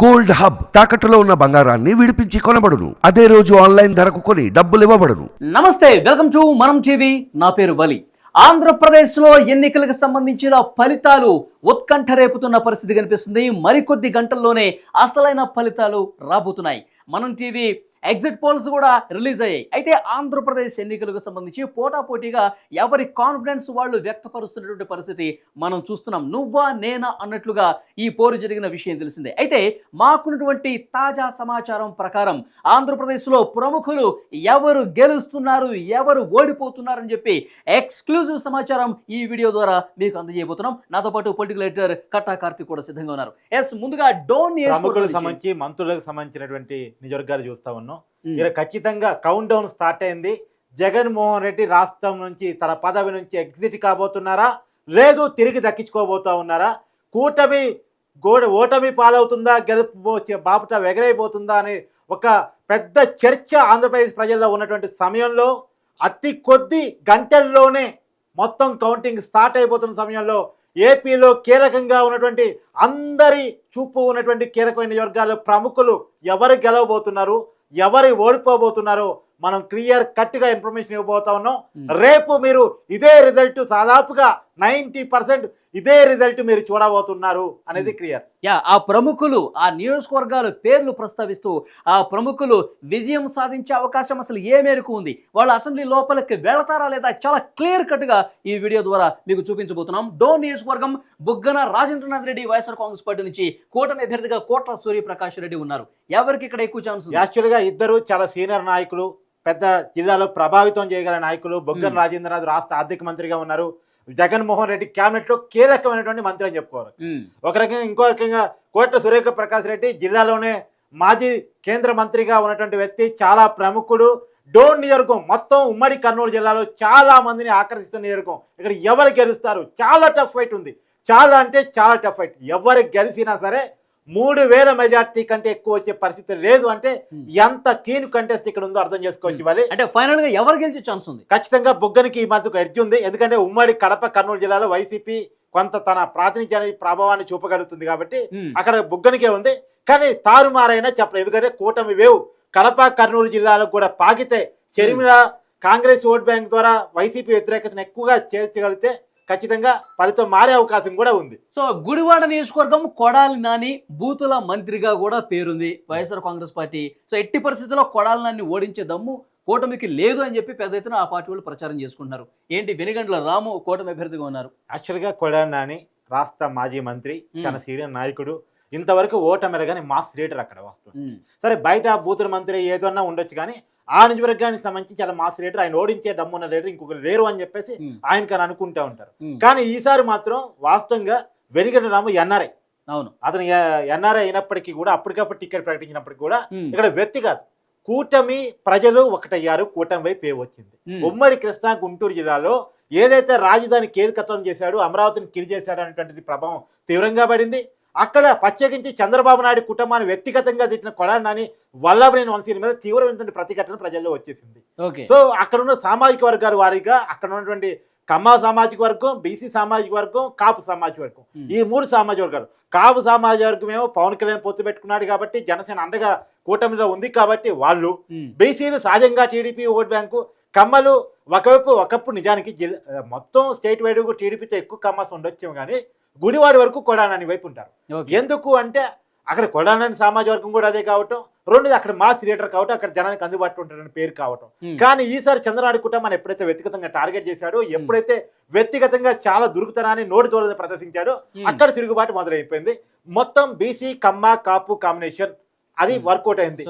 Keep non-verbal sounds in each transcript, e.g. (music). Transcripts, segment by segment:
Gold hub తాకట్టులో ఉన్న బంగారాన్ని విడిపించి కొనబడును. అదే రోజు ఆన్లైన్ ధరకు కొని డబ్బులు ఇవ్వబడును. నమస్తే వెల్కమ్ టు మనం టీవీ. నా పేరు వలి. ఆంధ్రప్రదేశ్లో ఎన్నికలకు సంబంధించిన ఫలితాలు ఉత్కంఠ రేపుతున్న పరిస్థితి కనిపిస్తుంది. మరికొద్ది గంటల్లోనే అసలైన ఫలితాలు రాబోతున్నాయి. మనం టీవీ ఎగ్జిట్ పోల్స్ కూడా రిలీజ్ అయ్యాయి. అయితే ఆంధ్రప్రదేశ్ ఎన్నికలకు సంబంధించి పోటాపోటీగా ఎవరి కాన్ఫిడెన్స్ వాళ్ళు వ్యక్తపరుస్తున్నటువంటి పరిస్థితి మనం చూస్తున్నాం. నువ్వా నేనా అన్నట్లుగా ఈ పోరు జరిగిన విషయం తెలిసిందే. అయితే మాకున్నటువంటి తాజా సమాచారం ప్రకారం ఆంధ్రప్రదేశ్లో ప్రముఖులు ఎవరు గెలుస్తున్నారు ఎవరు ఓడిపోతున్నారని చెప్పి ఎక్స్క్లూజివ్ సమాచారం ఈ వీడియో ద్వారా మీకు అందజేయబోతున్నాం. నాతో పాటు పొలిటికల్ ఎడిటర్ కట్టా కార్తిక్ కూడా సిద్ధంగా ఉన్నారు. ఎస్ ముందుగా డోన్ ప్రముఖులకు సంబంధించి మంత్రులకు సంబంధించినటువంటి నిజవర్గాలు చూస్తా ఉన్నాం. ఉమ్. ఇక్కడ ఖచ్చితంగా కౌంట్ డౌన్ స్టార్ట్ అయింది. జగన్మోహన్ రెడ్డి రాష్ట్రం నుంచి తన పదవి నుంచి ఎగ్జిట్ కాబోతున్నారా? లేదు తిరిగి దక్కించుకోబోతా ఉన్నారా? కూటమి గోడ ఓటమి పాలవుతుందా? గెలుపు బాపుట ఎగరైపోతుందా అనే ఒక పెద్ద చర్చ ఆంధ్రప్రదేశ్ ప్రజల్లో ఉన్నటువంటి సమయంలో అతి కొద్ది గంటల్లోనే మొత్తం కౌంటింగ్ స్టార్ట్ అయిపోతున్న సమయంలో ఏపీలో కీలకంగా ఉన్నటువంటి అందరి చూపు ఉన్నటువంటి కీలకమైన వర్గాలు ప్రముఖులు ఎవరు గెలవబోతున్నారు? ఎవరు ఓడిపోబోతున్నారో మనం క్లియర్ కట్గా ఇన్ఫర్మేషన్ ఇవ్వబోతా ఉన్నాం. రేపు మీరు ఇదే రిజల్ట్ దాదాపుగా నైంటీ పర్సెంట్ ఇదే రిజల్ట్ మీరు చూడబోతున్నారు అనేది క్లియర్. యా ఆ ప్రముఖులు ఆ నియోజకవర్గాల పేర్లు ప్రస్తావిస్తూ ఆ ప్రముఖులు విజయం సాధించే అవకాశం అసలు ఏ మేరకు ఉంది? వాళ్ళు అసెంబ్లీ లోపలికి వెళతారా లేదా? చాలా క్లియర్ కట్గా ఈ వీడియో ద్వారా మీకు చూపించబోతున్నాం. డోన్ నియోజకవర్గం Buggana Rajendranath Reddy YSR Congress party నుంచి కూటమి అభ్యర్థిగా కోట్ల సూర్యప్రకాష్ రెడ్డి ఉన్నారు. ఎవరికి ఇక్కడ ఎక్కువ ఛాన్స్ యాక్చువల్గా ఇద్దరు చాలా సీనియర్ నాయకులు పెద్ద జిల్లాలో ప్రభావితం చేయగల నాయకులు బొగ్గన Hmm. రాజేంద్రనాథ్ రాష్ట్ర ఆర్థిక మంత్రిగా ఉన్నారు. జగన్మోహన్ రెడ్డి క్యాబినెట్లో కీలకమైనటువంటి మంత్రి అని చెప్పుకోవాలి. ఒక రకంగా ఇంకో రకంగా కోట్ల సురేఖ ప్రకాష్ రెడ్డి జిల్లాలోనే మాజీ కేంద్ర మంత్రిగా ఉన్నటువంటి వ్యక్తి చాలా ప్రముఖుడు. డోన్ నియోజకం మొత్తం ఉమ్మడి కర్నూలు జిల్లాలో చాలా మందిని ఆకర్షిస్తున్న నియోజకం. ఇక్కడ ఎవరు గెలుస్తారు? చాలా టఫ్ ఫైట్ ఉంది. చాలా అంటే చాలా టఫ్ ఫైట్ ఎవరు గెలిచినా సరే మూడు వేల మెజార్టీ కంటే ఎక్కువ వచ్చే పరిస్థితి లేదు అంటే Hmm. ఎంత కీన్ కంటెస్ట్ ఇక్కడ ఉందో అర్థం చేసుకోవచ్చు ఇవ్వాలి. అంటే ఫైనల్గా ఎవరు గెలిచే ఛాన్స్ ఉంది? ఖచ్చితంగా బొగ్గనికి ఈ మధ్యకు ఎడ్జ్ ఉంది. ఎందుకంటే ఉమ్మడి కడప కర్నూలు జిల్లాలో వైసీపీ కొంత తన ప్రాతినిధ్యాన్ని ప్రభావాన్ని చూపగలుగుతుంది కాబట్టి ఉమ్, అక్కడ బుగ్గనికే ఉంది. కానీ తారుమారైనా చెప్పలేదు ఎందుకంటే కూటమి వేవ్. కడప కర్నూలు జిల్లాలకు కూడా పాకితే షర్మిల కాంగ్రెస్ ఓట్ బ్యాంక్ ద్వారా వైసీపీ వ్యతిరేకతను ఎక్కువగా చేర్చగలిగితే ఖచ్చితంగా ఫలితం మారే అవకాశం కూడా ఉంది. సో గుడివాడ నియోజకవర్గం కొడాలి నాని బూతుల మంత్రిగా కూడా పేరుంది వైఎస్ఆర్ కాంగ్రెస్ పార్టీ. సో ఎట్టి పరిస్థితుల్లో కొడాలి నాని ఓడించే దమ్ము కూటమికి లేదు అని చెప్పి పెద్ద ఎత్తున ఆ పార్టీ వాళ్ళు ప్రచారం చేసుకుంటున్నారు. ఏంటి వెనుగండ్ల రాము కూటమి అభ్యర్థిగా ఉన్నారు? యాక్చువల్గా కొడాలి నాని రాష్ట్ర మాజీ మంత్రి చాలా సీనియర్ నాయకుడు. ఇంతవరకు ఓటమి కానీ మాస్ లీడర్ అక్కడ వస్తుంది సరే బయట బూతుల మంత్రి ఏదన్నా ఉండొచ్చు కానీ ఆ నియోజకవర్గానికి సంబంధించి చాలా మాస్ లీడర్ ఆయన ఓడించే దమ్మున్న లీడర్ ఇంకొకరు లేరు అని చెప్పేసి ఉమ్, ఆయనకి అని అనుకుంటా ఉంటారు. కానీ ఈసారి మాత్రం వాస్తవంగా వెనుగండ్ల రాము ఎన్ఆర్ఐ. అవును. అతను ఎన్ఆర్ఐ అయినప్పటికీ కూడా అప్పటికప్పుడు టికెట్ ప్రకటించినప్పటికీ కూడా ఇక్కడ వ్యక్తి కాదు. కూటమి ప్రజలు ఒకటయ్యారు కూటమి వైపు ఏ వచ్చింది. ఉమ్, ఉమ్మడి కృష్ణా గుంటూరు జిల్లాలో ఏదైతే రాజధాని కేరుకత్వం చేశాడు అమరావతిని కిరి చేశాడు అనేటువంటిది ప్రభావం తీవ్రంగా పడింది. అక్కడ ప్రత్యేకించి చంద్రబాబు నాయుడు కుటుంబాన్ని వ్యక్తిగతంగా తిట్టిన కొడాలని వల్లభనేని వంశీ మీద తీవ్రమైనటువంటి ప్రతిఘటన ప్రజల్లో వచ్చేసింది. సో అక్కడ ఉన్న సామాజిక వర్గాల వారీగా అక్కడ ఉన్నటువంటి కమ్మ సామాజిక వర్గం బీసీ సామాజిక వర్గం కాపు సామాజిక వర్గం. ఈ మూడు సామాజిక వర్గాలు. కాపు సామాజిక వర్గం ఏమో పవన్ కళ్యాణ్ పొత్తు పెట్టుకున్నాడు కాబట్టి జనసేన అండగా కూటమిలో ఉంది కాబట్టి వాళ్ళు బీసీలు సహజంగా టీడీపీ ఓట్ బ్యాంకు కమ్మలు ఒకవైపు ఒకప్పుడు నిజానికి మొత్తం స్టేట్ వైడ్ టీడీపీతో ఎక్కువ కమ్మస్ ఉండొచ్చేమో కానీ గుడివాడి వరకు కొడానని వైపు ఉంటారు. ఎందుకు అంటే అక్కడ కొడానని సామాజిక వర్గం కూడా అదే కావటం రెండోది అక్కడ మాస్ లీడర్ కావటం అక్కడ జనానికి అందుబాటులో ఉంటారని పేరు కావటం. కానీ ఈసారి చంద్రనాడు కుటుంబాన్ని ఎప్పుడైతే వ్యక్తిగతంగా టార్గెట్ చేశాడో ఎప్పుడైతే వ్యక్తిగతంగా చాలా దురుకుతనాన్ని నోటి దోలని ప్రదర్శించాడో అక్కడ తిరుగుబాటు మొదలైపోయింది. మొత్తం బీసీ కమ్మ కాపు కాంబినేషన్ అది. వర్కౌట్ అయింది.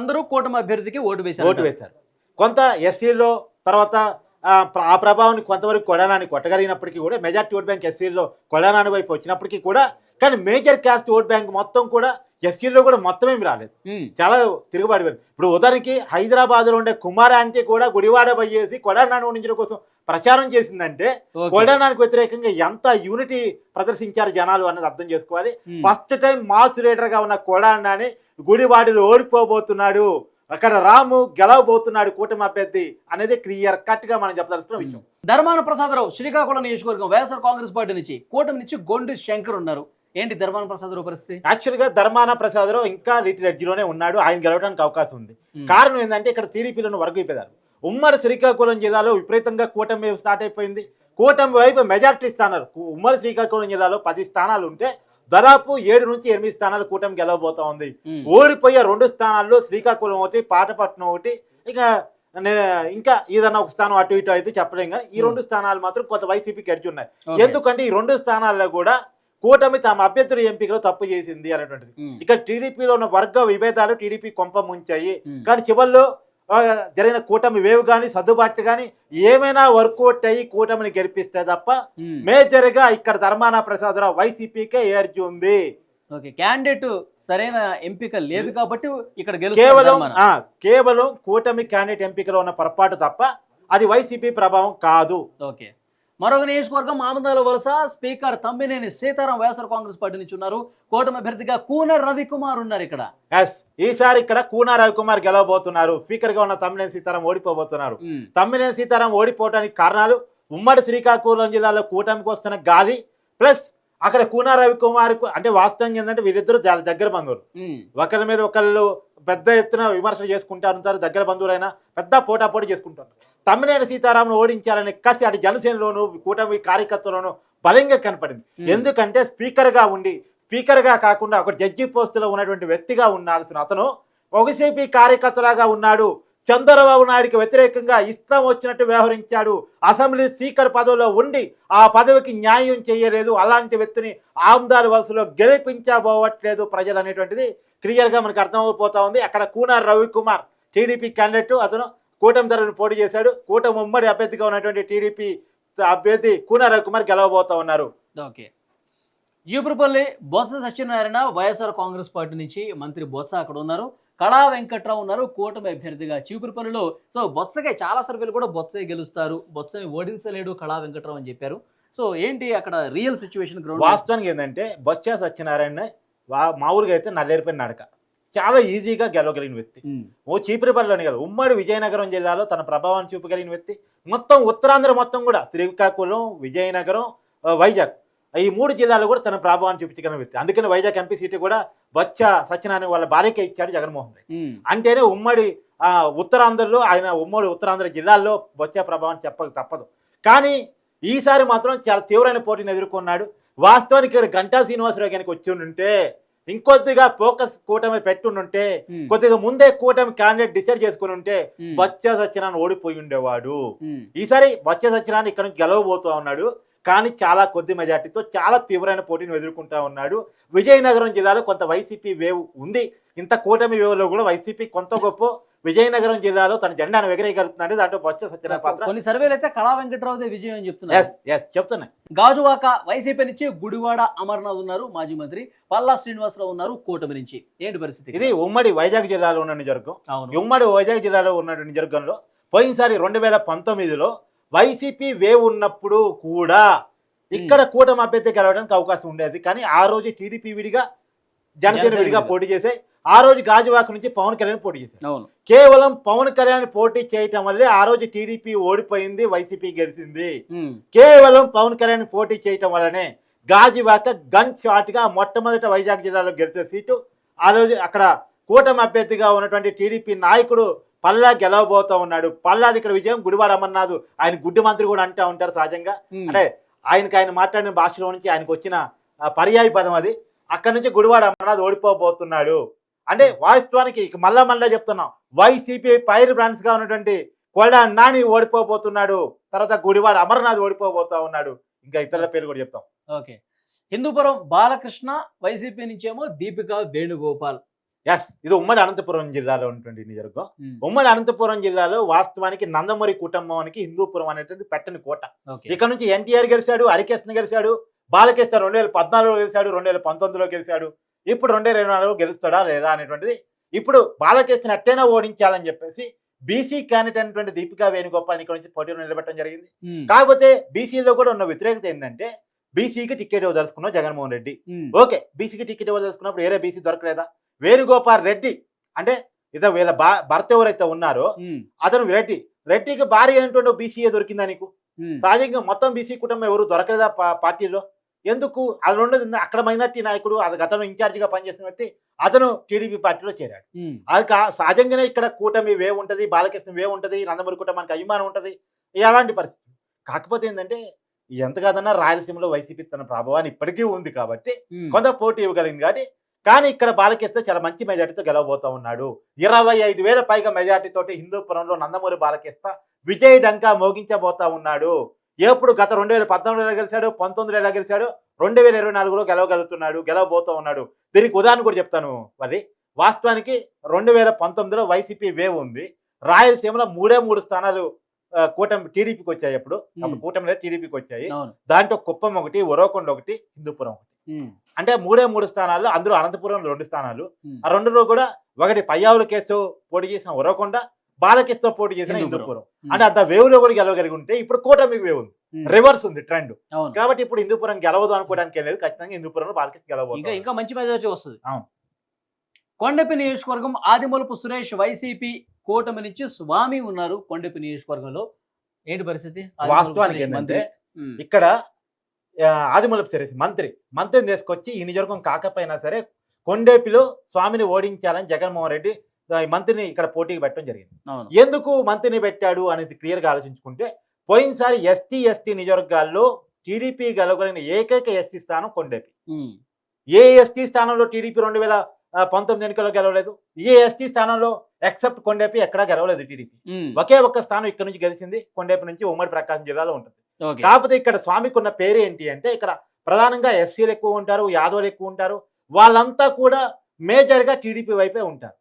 అందరూ కూటమి అభ్యర్థికి ఓటు వేశారు ఓటు వేశారు. కొంత ఎస్సీలో తర్వాత ఆ, ప్ర- ఆ ప్రభావాన్ని కొంతవరకు కొడానాన్ని కొట్టగలిగినప్పటికీ కూడా మెజార్టీ ఓట్ బ్యాంక్ ఎస్సీలో కొడానాని వైపు వచ్చినప్పటికీ కూడా కానీ మేజర్ క్యాస్ట్ ఓట్ బ్యాంక్ మొత్తం కూడా ఎస్సీలో కూడా మొత్తం ఏమి రాలేదు చాలా తిరుగుబాటు. ఇప్పుడు ఉదాహరణకి హైదరాబాద్లో ఉండే కుమార అంటే కూడా గుడివాడ పోయేసి కొడానాన్ని ఓడించడం కోసం ప్రచారం చేసిందంటే. కొడానానికి వ్యతిరేకంగా ఎంత యూనిటీ ప్రదర్శించారు జనాలు అన్నది అర్థం చేసుకోవాలి. ఫస్ట్ టైం మాస్ లీడర్గా ఉన్న కొడానాని గుడివాడిలో ఓడిపోబోతున్నాడు. అక్కడ రాము గెలవబోతున్నాడు కూటమి అభ్యర్థి అనేది క్లియర్ కట్గా మనం చెప్పదలుచుకున్న విషయం. ధర్మాన ప్రసాదరావు శ్రీకాకుళం నియోజకవర్గం వైఎస్ఆర్ కాంగ్రెస్ పార్టీ నుంచి కూటమి నుంచి గొండు శంకర్ ఉన్నారు. ఏంటి ధర్మాన ప్రసాద్ రావు పరిస్థితి? యాక్చువల్గా ధర్మాన ప్రసాదరావు ఇంకా లిటిల్ ఎడ్జిలోనే ఉన్నాడు. ఆయన గెలవడానికి అవకాశం ఉంది. కారణం ఏంటంటే ఇక్కడ టీడీపీలను వరకు అయిపోయారు. ఉమ్మడి శ్రీకాకుళం జిల్లాలో విపరీతంగా కూటమి స్టార్ట్ అయిపోయింది. కూటమి వైపు మెజార్టీ స్థానాలు. ఉమ్మడి శ్రీకాకుళం జిల్లాలో పది స్థానాలు ఉంటే దాదాపు ఏడు నుంచి ఎనిమిది స్థానాలు కూటమి గెలవబోతా ఉంది. ఓడిపోయే రెండు స్థానాల్లో శ్రీకాకుళం ఒకటి పాటపట్నం ఒకటి ఇక ఇంకా ఏదన్నా ఒక స్థానం అటు ఇటు అయితే చెప్పలేం కానీ ఈ. రెండు స్థానాలు మాత్రం కొంత వైసీపీకి ఎడ్జ్ ఉన్నాయి. ఎందుకంటే ఈ రెండు స్థానాల్లో కూడా కూటమి తమ అభ్యర్థుల ఎంపికలో తప్పు చేసింది అనేటువంటిది. ఇక టీడీపీలో ఉన్న వర్గ విభేదాలు టీడీపీ కొంప ముంచాయి. కానీ చివరిలో జరిగిన కూటమి వేవ్ కానీ సర్దుబాటు కానీ ఏమైనా వర్కౌట్ అయ్యి కూటమిని గెలిపిస్తే తప్ప ఉమ్. మేజర్గా ఇక్కడ ధర్మాన ప్రసాదరావు వైసీపీకే ఏర్జి ఉంది. ఓకే క్యాండిడేట్ సరైన ఎంపిక లేదు కాబట్టి ఇక్కడ కేవలం కేవలం కూటమి క్యాండిడేట్ ఎంపికలో ఉన్న పొరపాటు తప్ప అది వైసీపీ ప్రభావం కాదు. ఓకే. మరొక నియోజకవర్గం Amadalavalasa speaker Tammineni Seetharam YSR Congress party నుంచి ఉన్నారు. కూటమి అభ్యర్థిగా కూన రవికుమార్ ఉన్నారు ఇక్కడ. ఎస్ ఈసారి ఇక్కడ కూనా రవికుమార్ గెలవబోతున్నారు. స్పీకర్గా ఉన్న తమ్మినేని సీతారాం ఓడిపోబోతున్నారు. ఉమ్. తమ్మినేని సీతారాం ఓడిపోవడానికి కారణాలు ఉమ్మడి శ్రీకాకుళం జిల్లాలో కూటమికి వస్తున్న గాలి ప్లస్ అక్కడ కూనా రవికుమార్ అంటే వాస్తవం ఏంటంటే వీరిద్దరు చాలా దగ్గర బంధువులు. ఉమ్. ఒకరి మీద ఒకళ్ళు పెద్ద ఎత్తున విమర్శలు చేసుకుంటారు ఉంటారు దగ్గర బంధువులైనా పెద్ద పోటాపోటీ చేసుకుంటారు తమ్మినేని సీతారాంను ఓడించాలనే కసి అటు జనసేనలోను కూటమి కార్యకర్తలోను బలంగా కనపడింది. ఎందుకంటే స్పీకర్గా ఉండి స్పీకర్గా కాకుండా ఒక జడ్జి పోస్టులో ఉన్నటువంటి వ్యక్తిగా ఉండాల్సిన అతను ఒకసేపీ కార్యకర్తలాగా ఉన్నాడు. చంద్రబాబు నాయుడికి వ్యతిరేకంగా ఇష్టం వచ్చినట్టు వ్యవహరించాడు. అసెంబ్లీ స్పీకర్ పదవిలో ఉండి ఆ పదవికి న్యాయం చేయలేదు. అలాంటి వ్యక్తిని ఆమ్దాల వలసలో గెలిపించబోవట్లేదు ప్రజలు అనేటువంటిది క్లియర్గా మనకు అర్థమైపోతా ఉంది. అక్కడ కూనార్ రవికుమార్ టీడీపీ క్యాండిడేట్ అతను కూటమి తరఫున పోటీ చేశాడు. కూటమి ఉమ్మడి అభ్యర్థిగా ఉన్నటువంటి టీడీపీ అభ్యర్థి కూనార్ రవికుమార్ గెలవబోతా ఉన్నారు. Okay. Cheepurupalli Botsa Satyanarayana YSR Congress party నుంచి మంత్రి బొత్స అక్కడ ఉన్నారు. కళా వెంకట్రావు ఉన్నారు. కూటమి అభ్యర్థిగా చీపురుపల్లిలో సో బొత్సకే చాలా సర్వేలు కూడా బొత్సే గెలుస్తారు. బొత్సని ఓడించలేడు కళా వెంకట్రావు అని చెప్పారు. సో ఏంటి అక్కడ రియల్ సిచ్యువేషన్ గ్రౌండ్ వాస్తవానికి ఏంటంటే బొత్స సత్యనారాయణ మామూలుగా అయితే నల్లేరుపై నడక. చాలా ఈజీగా గెలవగలిగిన వ్యక్తి. ఓ చీపురిపల్లిలోనే కాదు ఉమ్మడి విజయనగరం జిల్లాలో తన ప్రభావాన్ని చూపగలిగిన వ్యక్తి. మొత్తం ఉత్తరాంధ్ర మొత్తం కూడా శ్రీకాకుళం విజయనగరం వైజాగ్. ఈ మూడు జిల్లాలు కూడా తన ప్రభావాన్ని చూపించగలిగిన వ్యక్తి. అందుకని వైజాగ్ ఎంపీ సీటు కూడా బొత్స సత్యనారాయణ వాళ్ళ భార్యకే ఇచ్చాడు జగన్మోహన్ రెడ్డి. అంటేనే ఉమ్మడి ఆ, ఉత్తరాంధ్రలో ఆయన ఉమ్మడి ఉత్తరాంధ్ర జిల్లాల్లో వచ్చే ప్రభావం చెప్పక తప్పదు. కానీ ఈసారి మాత్రం చాలా తీవ్రమైన పోటీని ఎదుర్కొన్నాడు. వాస్తవానికి ఇక్కడ గంటా శ్రీనివాసరావు కనుక వచ్చి ఉంటే ఇంకొద్దిగా ఫోకస్ కూటమి పెట్టుంటే కొద్దిగా ముందే కూటమి క్యాండిడేట్ డిసైడ్ చేసుకుని ఉంటే బొత్స సత్యనారాయణ ఓడిపోయి ఉండేవాడు ఈసారి బొత్స సత్యనారాయణ ఇక్కడ నుంచి గెలవబోతూ ఉన్నాడు. కానీ చాలా కొద్ది మెజార్టీతో చాలా తీవ్రమైన పోటీని ఎదుర్కొంటా ఉన్నాడు. విజయనగరం జిల్లాలో కొంత వైసీపీ వేవ్ ఉంది. ఇంత కూటమి వేవ్లో కూడా వైసీపీ కొంత గొప్ప విజయనగరం జిల్లాలో తన జెండాను ఎగరేయగలుగుతున్నాడు దాంట్లో బొత్స సత్యనారాయణ పాత్ర. కొన్ని సర్వేలు అయితే కళా వెంకట్రావుదే విజయం అని చెప్తున్నారు ఎస్ ఎస్ చెప్తున్నా. గాజువాక వైసీపీ నుంచి గుడివాడ అమర్నాథ్ ఉన్నారు మాజీ మంత్రి పల్లా శ్రీనివాసరావు ఉన్నారు కూటమి నుంచి. ఏంటి పరిస్థితి? ఇది ఉమ్మడి వైజాగ్ జిల్లాలో ఉన్న నిజవర్గం అవును. ఉమ్మడి వైజాగ్ జిల్లాలో ఉన్న నిజవర్గంలో పోయినసారి రెండు వేల పంతొమ్మిదిలో వైసీపీ వేవ్ ఉన్నప్పుడు కూడా ఇక్కడ కూటమి అభ్యర్థి గెలవడానికి అవకాశం ఉండేది. కానీ ఆ రోజు టీడీపీ విడిగా జనసేన విడిగా. పోటీ చేసే ఆ రోజు గాజువాక నుంచి పవన్ కళ్యాణ్ పోటీ చేశారు కేవలం పవన్ కళ్యాణ్ పోటీ చేయటం వల్లే ఆ రోజు టీడీపీ ఓడిపోయింది వైసీపీ గెలిచింది. కేవలం పవన్ కళ్యాణ్ పోటీ చేయటం వల్లనే గాజువాక గన్ షాట్గా మొట్టమొదట వైజాగ్ జిల్లాలో గెలిచే సీటు. ఆ రోజు అక్కడ కూటమి అభ్యర్థిగా ఉన్నటువంటి టీడీపీ నాయకుడు పల్లా గెలవబోతా ఉన్నాడు. పల్లాది ఇక్కడ విజయం గుడివాడ అమర్నాథ్ ఆయన గుడ్డి మంత్రి కూడా అంటూ ఉంటారు సహజంగా. అంటే ఆయనకి ఆయన మాట్లాడిన భాషలో నుంచి ఆయనకు వచ్చిన పర్యాయ పదం అది. అక్కడ నుంచి గుడివాడ అమర్నాథ్ ఓడిపోబోతున్నాడు. అంటే వాస్తవానికి ఇక మళ్ళా మళ్ళా చెప్తున్నాం. వైసీపీ పైర్ బ్రాండ్స్గా ఉన్నటువంటి కొల్లా నాని ఓడిపోబోతున్నాడు. తర్వాత గుడివాడ అమర్నాథ్ ఓడిపోబోతా ఉన్నాడు. ఇంకా ఇతరుల పేరు కూడా చెప్తాం. ఓకే. హిందూపురం బాలకృష్ణ వైసీపీ నుంచేమో దీపిక వేణుగోపాల్. ఎస్ ఇది ఉమ్మడి అనంతపురం జిల్లాలో ఉన్నటువంటి నిజర్గం ఉమ్. ఉమ్మడి అనంతపురం జిల్లాలో వాస్తవానికి నందమూరి కుటుంబానికి హిందూపురం అనేటువంటి పెట్టని కోట. ఇక్కడ నుంచి ఎన్టీఆర్ గెలిచాడు హరికృష్ణ గెలిచాడు బాలకృష్ణ రెండు వేల పద్నాలుగులో గెలిచాడు రెండు వేల పంతొమ్మిదిలో గెలిచాడు. ఇప్పుడు రెండు ఇరవై నాలుగులో గెలుస్తాడా లేదా అనేటువంటిది ఇప్పుడు బాలకృష్ణ ఎట్టైనా ఓడించాలని చెప్పేసి బీసీ క్యాండిడేట్ అయినటువంటి దీపికా వేణుగోపాల్ ఇక్కడ నుంచి పోటీలో నిలబెట్టడం జరిగింది. కాకపోతే బీసీలో కూడా ఉన్న వ్యతిరేకత ఏంటంటే బీసీకి టికెట్ ఇవ్వదలుచుకున్నావు జగన్మోహన్ రెడ్డి. ఓకే బీసీకి టికెట్ ఇవ్వదలుచుకున్నప్పుడు వేరే బీసీ దొరకలేదా వేణుగోపాల్ రెడ్డి అంటే ఇదో వీళ్ళ భర్త ఎవరైతే ఉన్నారో. అతను రెడ్డి రెడ్డికి భార్య అయినటువంటి బీసీఏ దొరికిందా నీకు. సహజంగా మొత్తం బీసీ కుటుంబం ఎవరు దొరకలేదా పార్టీలో ఎందుకు? అది రెండోది ఏంది, అక్కడ మైనార్టీ నాయకుడు అది గతంలో ఇన్ఛార్జిగా పనిచేసిన వ్యక్తి అతను టీడీపీ పార్టీలో చేరాడు. అది సహజంగానే ఇక్కడ కూటమి వే ఉంటుంది బాలకృష్ణ వే ఉంటుంది నందమూరి కుటుంబానికి అభిమానం ఉంటుంది అలాంటి పరిస్థితి కాకపోతే ఏంటంటే ఎంత కాదన్నా రాయలసీమలో వైసీపీ తన ప్రభావాన్ని ఇప్పటికీ ఉంది కాబట్టి. కొంత పోటీ ఇవ్వగలిగింది కాబట్టి కానీ ఇక్కడ బాలకృష్ణ చాలా మంచి మెజార్టీతో గెలవబోతా ఉన్నాడు. ఇరవై ఐదు వేల పైగా మెజార్టీతోటి హిందూపురంలో నందమూరి బాలకృష్ణ విజయ్ డంకా మోగించబోతా ఉన్నాడు. ఎప్పుడు గత రెండు వేల పద్నాలుగులో గెలిచాడు? పంతొమ్మిదిలో గెలిచాడు? రెండు వేల ఇరవై నాలుగులో గెలవగలుగుతున్నాడు గెలవబోతా ఉన్నాడు. దీనికి ఉదాహరణ కూడా చెప్తాను. మరి వాస్తవానికి రెండు వేల పంతొమ్మిదిలో వైసీపీ వేవ్ ఉంది. రాయలసీమలో మూడే మూడు స్థానాలు కూటమి టీడీపీకి వచ్చాయి అప్పుడు. అప్పుడు. కూటమిలో టీడీపీకి వచ్చాయి. దాంట్లో కుప్పం ఒకటి ఉరవకొండ ఒకటి హిందూపురం ఒకటి. అంటే మూడే మూడు స్థానాల్లో అందులో అనంతపురం రెండు స్థానాలు. ఆ రెండులో కూడా ఒకటి పయ్యావుల కేసు పోటీ చేసిన ఉరవకొండ బాలకేసుతో పోటీ చేసిన హిందూపురం. అంటే అంత వేవ్లో కూడా గెలవగలిగి ఉంటే ఇప్పుడు కూటమికి వేవ్ ఉంది. రివర్స్ ఉంది ట్రెండ్. కాబట్టి ఇప్పుడు హిందూపురం గెలవదు అనుకోవడానికి లేదు. ఖచ్చితంగా హిందూపురంలో బాలకృష్ణ ఇంకా గెలవబోతుంది. ఇంకా మంచి మెజార్టీ వస్తుంది. కొండపి నియోజకవర్గం ఆదిమూలపు సురేష్ వైసీపీ కూటమి నుంచి స్వామి ఉన్నారు కొండపి నియోజకవర్గంలో. ఏంటి పరిస్థితి? వాస్తవానికి సురేష్ ఏంటంటే ఇక్కడ ఆదిమూలపు సరేసి మంత్రి మంత్రిని తీసుకొచ్చి ఈ నియోజకవర్గం కాకపోయినా సరే కొండేపిలో స్వామిని ఓడించాలని జగన్మోహన్ రెడ్డి మంత్రిని ఇక్కడ పోటీకి పెట్టడం జరిగింది. ఎందుకు మంత్రిని పెట్టాడు అనేది క్లియర్గా ఆలోచించుకుంటే పోయినసారి ఎస్టీ ఎస్టీ నియోజకవర్గాల్లో టీడీపీ గెలవగలిగిన ఏకైక ఎస్టీ స్థానం కొండేపి. ఏ ఎస్టీ స్థానంలో టీడీపీ రెండు వేల పంతొమ్మిది ఎన్నికల్లో గెలవలేదు? ఏ ఎస్టీ స్థానంలో ఎక్సెప్ట్ కొండేపి ఎక్కడా గెలవలేదు టీడీపీ. ఒకే ఒక్క స్థానం ఇక్కడ నుంచి గెలిచింది కొండేపి నుంచి ఉమ్మడి ప్రకాశం జిల్లాలో ఉంటుంది. కాకపోతే ఇక్కడ స్వామికి ఉన్న పేరు ఏంటి అంటే ఇక్కడ ప్రధానంగా ఎస్సీలు ఎక్కువ ఉంటారు యాదవులు ఎక్కువ ఉంటారు వాళ్ళంతా కూడా మేజర్గా టీడీపీ వైపే ఉంటారు.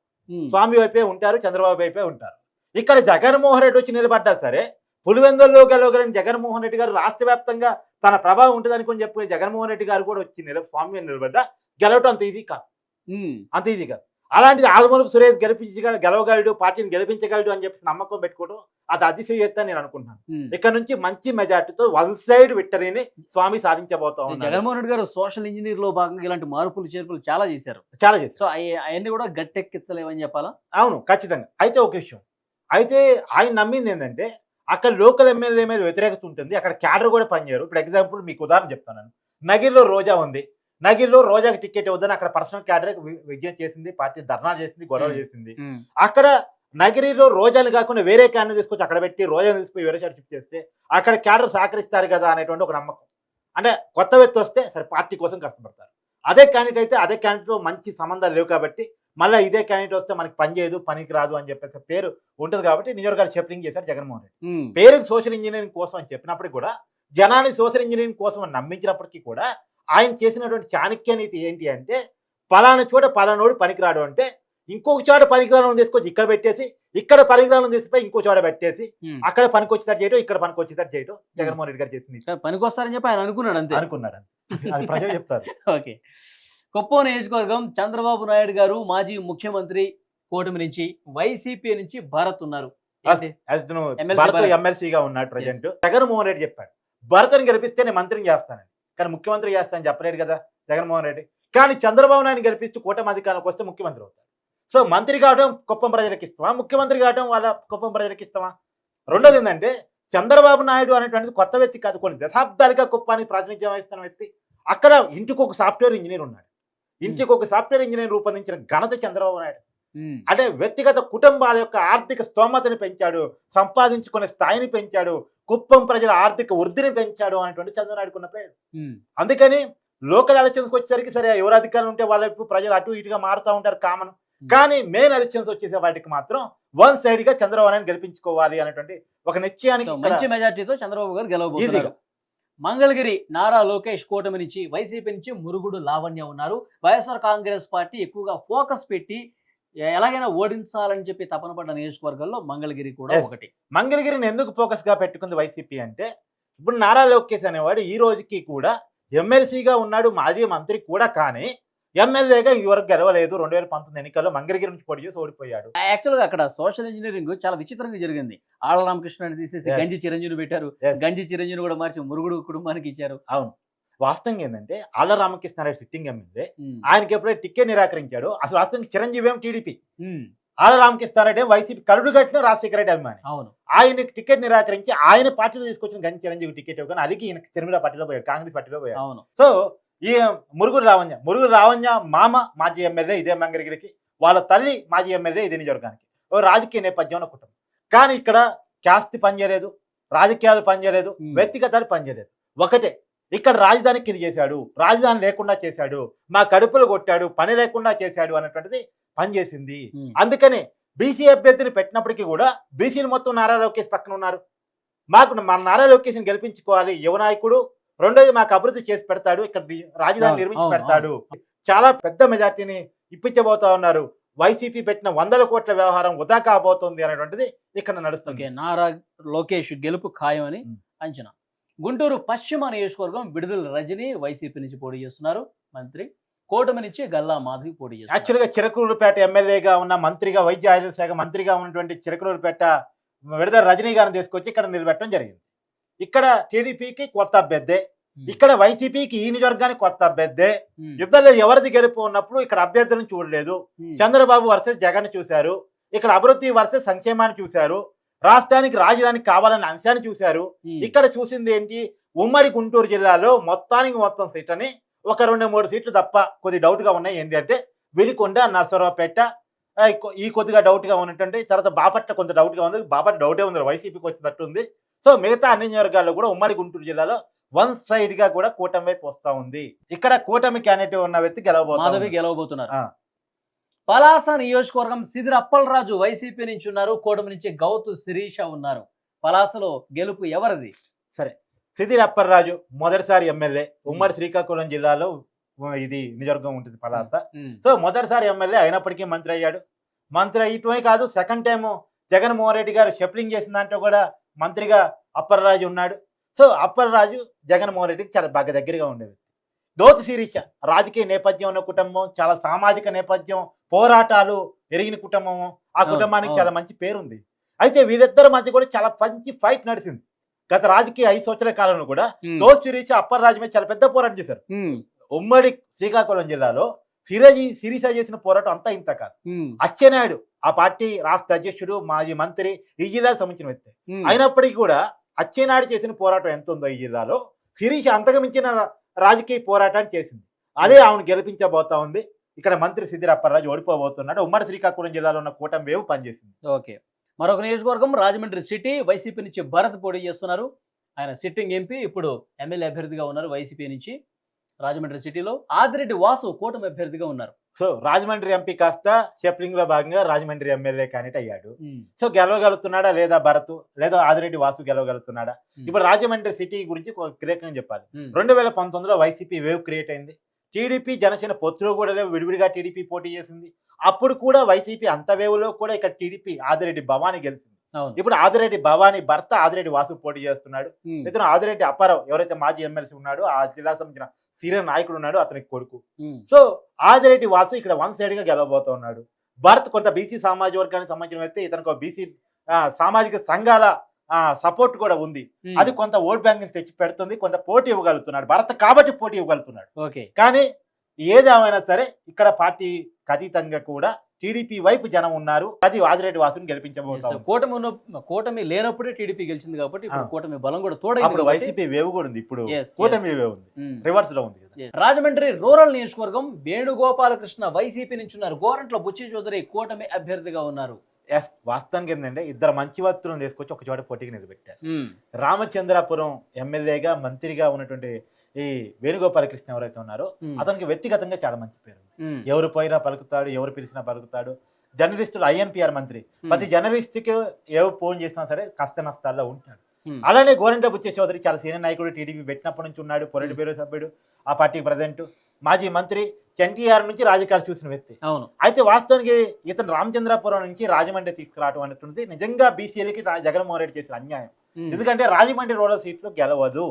స్వామి వైపే ఉంటారు చంద్రబాబు వైపే ఉంటారు. ఇక్కడ జగన్మోహన్ రెడ్డి వచ్చి నిలబడ్డా సరే పులివెందుల్లో గెలవగలిగిన జగన్మోహన్ రెడ్డి గారు రాష్ట్ర వ్యాప్తంగా తన ప్రభావం ఉంటుంది అనుకుని చెప్పి జగన్మోహన్ రెడ్డి గారు కూడా వచ్చి నిల స్వామి నిలబడ్డా గెలవటం అంత ఈజీ కాదు. అంత ఈజీ కాదు. అలాంటిది ఆల్మూలపు సురేష్ గెలిపించగల గెలవగలడు పార్టీని గెలిపించగలడు అని చెప్పి నమ్మకం పెట్టుకోవడం అది అతిశయత్త నేను అనుకుంటున్నాను. ఇక్కడ నుంచి మంచి మెజార్టీతో వన్ సైడ్ విక్టరీని స్వామి సాధించబోతా ఉన్నారు జగన్మోహన్ రెడ్డి గారు సోషల్ ఇంజనీర్లో భాగంగా ఇలాంటి మార్పులు చేర్పులు చాలా చేశారు. చాలా చేశారు. సో అవి- అవన్నీ కూడా గట్టెక్కించలేవని చెప్పాలా? అవును ఖచ్చితంగా. అయితే ఒక విషయం. అయితే ఆయన నమ్మింది ఏంటంటే అక్కడ లోకల్ ఎమ్మెల్యే మీద వ్యతిరేకత ఉంటుంది అక్కడ క్యాడర్ కూడా పనిచేయరు. ఇప్పుడు ఎగ్జాంపుల్ మీకు ఉదాహరణ చెప్తాను. నగిరిలో రోజా ఉంది. నగిరిలో రోజాకి టికెట్ ఇవ్వదని అక్కడ పర్సనల్ క్యాడర్ విజయం చేసింది పార్టీ ధర్నా చేసింది గొడవలు. చేసింది. అక్కడ నగిరిలో రోజాలు కాకుండా వేరే క్యాడర్ తీసుకొచ్చి అక్కడ పెట్టి రోజాలు తీసుకుని వేరే చోట షిఫ్ట్ చేస్తే అక్కడ క్యాడర్ సహకరిస్తారు కదా అనేటువంటి ఒక నమ్మకం. అంటే కొత్త వ్యక్తి వస్తే సరే పార్టీ కోసం కష్టపడతారు. అదే క్యాండిడేట్ అయితే అదే క్యాండిడేట్ మంచి సంబంధాలు లేవు కాబట్టి మళ్ళీ ఇదే క్యాండిడేట్ వస్తే మనకి పని చేయదు పనికి రాదు అని చెప్పేసి పేరు ఉంటుంది కాబట్టి నియోజకవర్గాలు షెఫలింగ్ చేశారు జగన్మోహన్ రెడ్డి. పేరుకి సోషల్ ఇంజనీరింగ్ కోసం అని చెప్పినప్పటికీ కూడా జనాన్ని సోషల్ ఇంజనీరింగ్ కోసం నమ్మించినప్పటికీ కూడా ఆయన చేసినటువంటి చాణక్య నీతి ఏంటి అంటే పలానా చోట పలానోడు పనికిరాడు అంటే ఇంకొక చోట పనికిరాను తీసుకొచ్చి ఇక్కడ పెట్టేసి ఇక్కడ పనికిరాను తీసిపోయి ఇంకో చోట పెట్టేసి. అక్కడ పనికి వచ్చేటట్టు చేయడం ఇక్కడ పనికి వచ్చేటట్టు చేయడం జగన్మోహన్ రెడ్డి గారు చేసింది. కానీ పనికొస్తారని చెప్పి ఆయన అనుకున్నాడు అంతే. అనుకున్నాడు అది. ప్రజలు చెప్తారు. (laughs) ఓకే. కుప్పం నియోజకవర్గం చంద్రబాబు నాయుడు గారు మాజీ ముఖ్యమంత్రి కూటమి నుంచి వైసీపీ నుంచి భరత్ ఉన్నారు. ఎమ్మెల్సీగా ఉన్నాడు ప్రజెంట్. జగన్మోహన్ రెడ్డి చెప్పాడు భరత్ని గెలిపిస్తే నేను మంత్రిని చేస్తానని. కానీ ముఖ్యమంత్రి చేస్తానని చెప్పలేడు కదా జగన్మోహన్ రెడ్డి. కానీ చంద్రబాబు నాయుడు గెలిపిస్తూ కూటమి అధికారంలోకి వస్తే ముఖ్యమంత్రి అవుతాడు. సో మంత్రి కావడం కుప్పం ప్రజలకు ఇస్తామా ముఖ్యమంత్రి కావడం వాళ్ళ కుప్పం ప్రజలకు ఇస్తామా రెండోది ఏంటంటే చంద్రబాబు నాయుడు అనేటువంటిది కొత్త వ్యక్తి కాదు. కొన్ని దశాబ్దాలుగా కుప్పానికి ప్రాతినిధ్యం వహిస్తున్న వ్యక్తి. అక్కడ ఇంటికి ఒక సాఫ్ట్వేర్ ఇంజనీర్ ఉన్నాడు. ఇంటికి ఒక సాఫ్ట్వేర్ ఇంజనీర్ రూపొందించిన ఘనత చంద్రబాబు నాయుడు. అంటే వ్యక్తిగత కుటుంబాల యొక్క ఆర్థిక స్తోమతని పెంచాడు సంపాదించుకునే స్థాయిని పెంచాడు కుప్పం ప్రజల ఆర్థిక వృద్ధిని పెంచాడు అనేటువంటి చంద్రనాయుడుకున్న పేరు. అందుకని లోకల్ ఎలక్షన్స్కి వచ్చేసరికి సరే ఎవరు అధికారులు ఉంటే వాళ్ళ ప్రజలు అటు ఇటుగా మారుతూ ఉంటారు కామన్. కానీ మెయిన్ ఎలక్షన్స్ వచ్చేసే వాటికి మాత్రం వన్ సైడ్గా చంద్రబాబు నాయుడు గెలిపించుకోవాలి అనేటువంటి ఒక నిశ్చయానికి మంచి మెజార్టీతో చంద్రబాబు గారు గెలవబోతున్నారు. మంగళగిరి నారా లోకేష్ కూటమి నుంచి వైసీపీ నుంచి మురుగుడు లావణ్య ఉన్నారు. వైఎస్ఆర్ కాంగ్రెస్ పార్టీ ఎక్కువగా ఫోకస్ పెట్టి ఎలాగైనా ఓడించాలని చెప్పి తపన పడ్డ నియోజకవర్గాల్లో మంగళగిరి కూడా. ఒకటి. మంగళగిరిని ఎందుకు ఫోకస్గా పెట్టుకుంది వైసీపీ అంటే ఇప్పుడు నారా లోకేష్ అనేవాడు ఈ రోజుకి కూడా ఎమ్మెల్సీగా ఉన్నాడు మాజీ మంత్రి కూడా కానీ ఎమ్మెల్యేగా ఇదివరకు గెలవలేదు. రెండు వేల పంతొమ్మిది ఎన్నికల్లో మంగళగిరి నుంచి పోటీ చేసి ఓడిపోయాడు. యాక్చువల్గా అక్కడ సోషల్ ఇంజనీరింగ్ చాలా విచిత్రంగా జరిగింది. ఆళ్ళ రామకృష్ణ తీసేసి. గంజి చిరంజీవి పెట్టారు. గంజి చిరంజీవి కూడా మార్చి మురుగుడు కుటుంబానికి ఇచ్చారు. అవును. వాస్తవంగా ఏంటంటే ఆళ్ళ రామకృష్ణారెడ్డి సిట్టింగ్ ఎమ్మెల్యే. ఆయనకి ఎప్పుడైతే టికెట్ నిరాకరించాడో అసలు వాస్తవంగా చిరంజీవి ఏం టీడీపీ. ఆల రామకృష్ణారెడ్డి వైసీపీ కరుడు కట్టిన రాజశేఖర రెడ్డి అభిమాని. అవును. ఆయనకి టికెట్ నిరాకరించి ఆయన పార్టీలో తీసుకొచ్చిన గంజి చిరంజీవి టికెట్ ఇవ్వగానే అలిగి ఈయన చిరుమిల పార్టీలో పోయాడు కాంగ్రెస్ పార్టీలో పోయాడు. అవును. సో ఈ మురుగురు రావణ్య మురుగురు రావణ్య మామ మాజీ ఎమ్మెల్యే ఇదే మంగళగిరికి వాళ్ళ తల్లి మాజీ ఎమ్మెల్యే ఇదే నియోజకవర్గానికి. ఓ రాజకీయ నేపథ్యం ఉన్న కుటుంబం. కానీ ఇక్కడ క్యాస్ట్ పనిచేయలేదు రాజకీయాలు పనిచేయలేదు. వ్యక్తిగతాలు పనిచేయలేదు ఒకటే ఇక్కడ రాజధాని కింద చేశాడు రాజధాని లేకుండా చేశాడు మా కడుపులు కొట్టాడు పని లేకుండా చేశాడు అనేటువంటిది పనిచేసింది. అందుకని బీసీ అభ్యర్థిని పెట్టినప్పటికీ కూడా బీసీలు మొత్తం నారా లోకేష్ పక్కన ఉన్నారు. మాకు మన నారా లోకేష్ని గెలిపించుకోవాలి యువ నాయకుడు. రెండోది మాకు అభివృద్ధి చేసి పెడతాడు ఇక్కడ రాజధాని నిర్మించి పెడతాడు. చాలా పెద్ద మెజార్టీని ఇప్పించబోతా ఉన్నారు. వైసీపీ పెట్టిన వందల కోట్ల వ్యవహారం వృధా కాబోతోంది అనేటువంటిది ఇక్కడ నడుస్తుంది. నారా లోకేష్ గెలుపు ఖాయమని ఉమ్. అంచనా. గుంటూరు పశ్చిమ నియోజకవర్గం విడుదల రజని వైసీపీ నుంచి పోటీ చేస్తున్నారు. మంత్రి కూటమి నుంచి గల్లా మాధవి పోటీ యాక్చువల్గా చిరకూరుపేట ఎమ్మెల్యేగా ఉన్న మంత్రిగా వైద్య ఆరోగ్య శాఖ మంత్రిగా ఉన్నటువంటి చిరకూరుపేట విడుదల రజనీ గారిని తీసుకొచ్చి ఇక్కడ నిలబెట్టడం జరిగింది. ఇక్కడ టీడీపీకి కొత్త అభ్యర్థే. ఇక్కడ వైసీపీకి ఈ నియోజకవర్గానికి కొత్త అభ్యర్థే. యుద్ధంలో ఎవరిది గెలుపు ఉన్నప్పుడు ఇక్కడ అభ్యర్థులను చూడలేదు. చంద్రబాబు వర్సెస్ జగన్ చూశారు. ఇక్కడ అభివృద్ధి వర్సెస్ సంక్షేమాన్ని చూశారు. రాష్ట్రానికి రాజధాని కావాలన్న అంశాన్ని చూశారు. ఇక్కడ చూసింది ఏంటి? ఉమ్మడి గుంటూరు జిల్లాలో మొత్తానికి మొత్తం సీట్ అని ఒక రెండు మూడు సీట్లు తప్ప కొద్ది డౌట్గా ఉన్నాయి. ఏంటి అంటే వెలికొండ నర్సరావుపేట ఈ- కొద్దిగా డౌట్గా ఉన్నటువంటి తర్వాత బాపట్ల కొంత డౌట్గా ఉంది. బాపట్ల డౌటే ఉంది. వైసీపీకి వచ్చేటట్టు ఉంది సో మిగతా అన్ని నియోజకవర్గాల్లో కూడా ఉమ్మడి గుంటూరు జిల్లాలో వన్ సైడ్గా కూడా కూటమి వైపు వస్తా ఉంది. ఇక్కడ కూటమి క్యాండిడేట్ ఉన్న వ్యక్తి గెలవబోతుంది గెలవబోతున్నారు. పలాస నియోజకవర్గం సిదిరి అప్పలరాజు వైసీపీ నుంచి ఉన్నారు కూటమి నుంచి గౌతు శిరీష ఉన్నారు. పలాసలో గెలుపు ఎవరిది? సరే. సిదిరి అప్పర్రాజు మొదటిసారి ఎమ్మెల్యే ఉమ్మడి శ్రీకాకుళం జిల్లాలో ఇది నియోజకవర్గం ఉంటుంది పలాస. సో మొదటిసారి ఎమ్మెల్యే అయినప్పటికీ మంత్రి అయ్యాడు. మంత్రి అయ్యటమే కాదు సెకండ్ టైం జగన్మోహన్ రెడ్డి గారు షెప్లింగ్ చేసిన దాంట్లో కూడా మంత్రిగా అప్పర్రాజు ఉన్నాడు. సో అప్పర్రాజు జగన్మోహన్ రెడ్డికి చాలా బాగా దగ్గరగా ఉండేది దోతి శిరీష రాజకీయ నేపథ్యం ఉన్న కుటుంబం చాలా సామాజిక నేపథ్యం పోరాటాలు ఎరిగిన కుటుంబము ఆ కుటుంబానికి. చాలా మంచి పేరుంది అయితే వీరిద్దరి మధ్య కూడా చాలా మంచి ఫైట్ నడిచింది గత రాజకీయ ఐదు సంవత్సరాల కాలంలో కూడా. దోస్త్ శిరీష అప్పర్రాజు మీద చాలా పెద్ద పోరాటం చేశారు ఉమ్. ఉమ్మడి శ్రీకాకుళం జిల్లాలో సిరజీ సిరీస చేసిన పోరాటం అంతా ఇంత కాదు ఉమ్. అచ్చెన్నాయుడు ఆ పార్టీ రాష్ట్ర అధ్యక్షుడు మాజీ మంత్రి ఈ జిల్లాకు సంబంధించిన వ్యక్తి. అయినప్పటికీ కూడా అచ్చెన్నాయుడు చేసిన పోరాటం ఎంత ఉందో ఈ జిల్లాలో శిరీష అంతకు మించిన రా- రాజకీయ పోరాటాన్ని చేసింది. అదే ఆమెను గెలిపించబోతా ఉంది. ఇక్కడ మంత్రి సిద్దిర అప్పలరాజు ఓడిపోబోతున్నాడు. ఉమ్మడి శ్రీకాకుళం జిల్లాలో ఉన్న కూటమి వేవ్ పనిచేసింది. ఓకే. మరొక నియోజకవర్గం రాజమండ్రి సిటీ వైసీపీ నుంచి భరత్ పోటీ చేస్తున్నారు. ఆయన సిట్టింగ్ ఎంపీ ఇప్పుడు ఎమ్మెల్యే అభ్యర్థిగా ఉన్నారు వైసీపీ నుంచి రాజమండ్రి సిటీలో. ఆదిరెడ్డి వాసు కూటమి అభ్యర్థిగా ఉన్నారు. సో రాజమండ్రి ఎంపీ కాస్త షెప్లింగ్లో భాగంగా రాజమండ్రి ఎమ్మెల్యే క్యాండిడేట్ అయ్యాడు. సో గెలవగలుగుతున్నాడా లేదా భరత్ లేదా ఆదిరెడ్డి వాసు గెలవగలుగుతున్నాడా. ఇప్పుడు రాజమండ్రి సిటీ గురించి క్రియేకంగా చెప్పాలి. రెండు వేల పంతొమ్మిదిలో వైసీపీ వేవ్ క్రియేట్ అయింది టీడీపీ జనసేన పొత్తులో కూడా లేవు, విడివిడిగా టీడీపీ పోటీ చేసింది అప్పుడు కూడా వైసీపీ అంత వేవ్లో కూడా ఇక్కడ టీడీపీ ఆదిరెడ్డి భవానీ గెలిచింది ఇప్పుడు ఆదిరెడ్డి భవానీ భర్త ఆదిరెడ్డి వాసు పోటీ చేస్తున్నాడు. ఇతను ఆదిరెడ్డి అప్పారావు ఎవరైతే మాజీ ఎమ్మెల్సీ ఉన్నాడో ఆ జిల్లా సంబంధించిన సీనియర్ నాయకుడు ఉన్నాడు అతనికి కొడుకు. సో ఆదిరెడ్డి వాసు ఇక్కడ వన్ సైడ్గా గెలవబోతా ఉన్నాడు. భరత్ కొంత బీసీ సామాజిక వర్గానికి సంబంధించిన వ్యక్తి ఇతనికి బీసీ సామాజిక సంఘాల సపోర్ట్ కూడా ఉంది. అది కొంత ఓట్ బ్యాంక్ తెచ్చి పెడుతుంది కొంత పోటీ ఇవ్వగలుగుతున్నాడు. భరత్ కాబట్టి పోటీ ఇవ్వగలుగుతున్నాడు. ఓకే. కానీ ఏదేమైనా సరే ఇక్కడ పార్టీ అతీతంగా కూడా టీడీపీ వైపు జనం ఉన్నారు అది ఆదిరెడ్డి వాసుని గెలిపించబోతా ఉంది. కూటమి కూటమి లేనప్పుడే టీడీపీ గెలిచింది కాబట్టి ఇప్పుడు. కూటమి బలం కూడా అప్పుడు కాబట్టి- వైసీపీ వేవ్ కూడా ఉంది ఇప్పుడు కూటమి వేవ్ ఉంది. రివర్స్లో ఉంది. రాజమండ్రి రూరల్ నియోజకవర్గం వేణుగోపాలకృష్ణ వైసీపీ నుంచి ఉన్నారు గోరంట్ల బుచ్చి చౌదరి కూటమి అభ్యర్థిగా ఉన్నారు ఎస్ వాస్తవానికి ఏంటంటే ఇద్దరు మంచి వ్యక్తులను తీసుకొచ్చి ఒక చోట పోటీకి నిలబెట్టారు. రామచంద్రాపురం ఎమ్మెల్యేగా మంత్రిగా ఉన్నటువంటి ఈ వేణుగోపాలకృష్ణ ఎవరైతే ఉన్నారో. అతనికి వ్యక్తిగతంగా చాలా మంచి పేరు. ఎవరు పోయినా పలుకుతాడు ఎవరు పిలిచినా పలుకుతాడు జర్నలిస్టులు ఐఎన్పిఆర్ మంత్రి. ప్రతి జర్నలిస్ట్కి ఎవరు ఫోన్ చేసినా సరే కష్ట నష్టాల్లో ఉంటాడు. అలానే గోరంట బుచ్చే చౌదరి చాలా సీనియర్ నాయకుడు టీడీపీ పెట్టినప్పటి నుంచి ఉన్నాడు పొరటి. పేరు సభ్యుడు ఆ పార్టీకి ప్రజెంట్ మాజీ మంత్రి ఎన్టీఆర్ నుంచి రాజకీయాలు చూసిన వ్యక్తి. అవును. అయితే వాస్తవానికి ఇతను రామచంద్రాపురం నుంచి రాజమండ్రి తీసుకురావడం అనేటువంటిది నిజంగా బీసీలకి జగన్మోహన్ రెడ్డి చేసిన అన్యాయం. ఎందుకంటే రాజమండ్రి రూరల్ సీట్లు గెలవదు.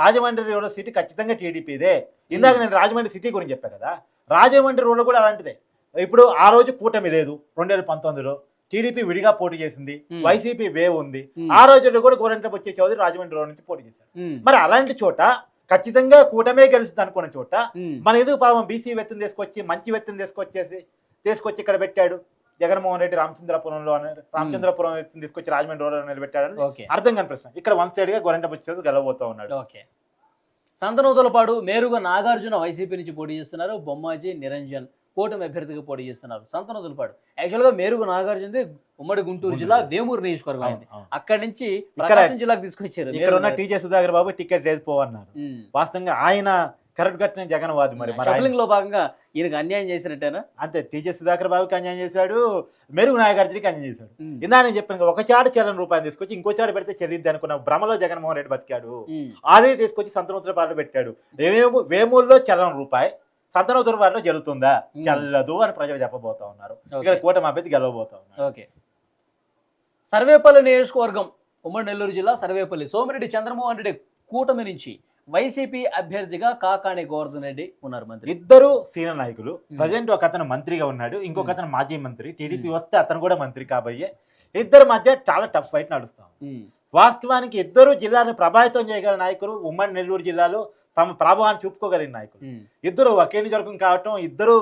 రాజమండ్రి రూరల్ సీటు ఖచ్చితంగా టీడీపీదే ఇందాక నేను రాజమండ్రి సిటీ గురించి చెప్పాను కదా. రాజమండ్రి రూరల్ కూడా అలాంటిదే. ఇప్పుడు ఆ రోజు కూటమి లేదు రెండు వేల పంతొమ్మిదిలో. టీడీపీ విడిగా పోటీ చేసింది. వైసీపీ వేవ్ ఉంది. ఆ రోజుల్లో కూడా గోరంట వచ్చే చౌదరి రాజమండ్రి రూరల్ నుంచి పోటీ చేశారు. మరి అలాంటి చోట ఖచ్చితంగా కూటమే గెలుస్తుంది అనుకున్న చోట. మన ఎదుగు పాపం బీసీ వ్యక్తిని తీసుకొచ్చి మంచి వ్యక్తిని తీసుకొచ్చేసి తీసుకొచ్చి ఇక్కడ పెట్టాడు? జగన్మోహన్ రెడ్డి రామచంద్రపురంలో రామచంద్రపురం తీసుకొచ్చి రాజమండ్రి రోడ్లో నిలబెట్టాడని అర్థం కాని ప్రశ్న ఇక్కడ వన్ సైడ్గా గొరెంట బుచ్చేది గెలవబోతా ఉన్నాడు. ఓకే. సంతనూతలపాడు మేరుగా నాగార్జున వైసీపీ నుంచి పోటీ చేస్తున్నారు బొమ్మాజీ నిరంజన్. కూటమి అభ్యర్థిగా పోటీ చేస్తున్నారు. సంతనూతలపాడు యాక్చువల్గా మేరుగు నాగార్జునది ఉమ్మడి గుంటూరు జిల్లా వేమూరు నియోజకవర్గం అయింది. అవును. అక్కడి నుంచి ప్రకాశం జిల్లాకు తీసుకొచ్చారు ఇక్కడ ఉన్న టీజే సుధాకర్ బాబు టికెట్ లేదు పోవన్నారు. ఉమ్. వాస్తవంగా ఆయన కరెక్ట్ కట్టిన జగన్ వాది మరి షఫలింగ్లో భాగంగా ఈయనకు అన్యాయం చేసినట్టేనా? అంతే టీజే సుధాకర్ బాబుకి అన్యాయం చేశాడు మెరుగు నాయగార్జునికి అన్యాయం చేశాడు. ఇందా నేను చెప్పాను ఒక చాట చెల్లని రూపాయలు తీసుకొచ్చి ఇంకో చాట పెడితే చెల్లిద్ది అనుకున్న భ్రమలో జగన్మోహన్ రెడ్డి బతికాడు. అదే తీసుకొచ్చి సంతనోత్తర పాటలు పెట్టాడు. వేము వేమూరులో చల్లని రూపాయి సంతనోత్తర పాటలో జరుగుతుందా. చెల్లదు అని ప్రజలు చెప్పబోతా ఉన్నారు. ఇక్కడ కూటమి అభ్యర్థి గెలవబోతా ఉన్నారు ఓకే సర్వేపల్లి నియోజకవర్గం ఉమ్మడి నెల్లూరు జిల్లా సర్వేపల్లి సోమిరెడ్డి చంద్రమోహన్ రెడ్డి కూటమి నుంచి వైసీపీ అభ్యర్థిగా కాకాణి గోవర్ధన్ రెడ్డి ఉన్నారు మంత్రి ఇద్దరు సీనియర్ నాయకులు. ప్రజెంట్ ఒక అతను మంత్రిగా ఉన్నాడు ఇంకొక. అతను మాజీ మంత్రి టీడీపీ. వస్తే అతను కూడా మంత్రి కాబోయే ఇద్దరి మధ్య చాలా టఫ్ ఫైట్ నడుస్తాం. వాస్తవానికి ఇద్దరు జిల్లాను ప్రభావితం చేయగల నాయకులు ఉమ్మడి నెల్లూరు జిల్లాలో తమ ప్రభావాన్ని చూపుకోగలిగిన నాయకులు. ఇద్దరు ఒకే నియోజకవర్గం కావటం ఇద్దరు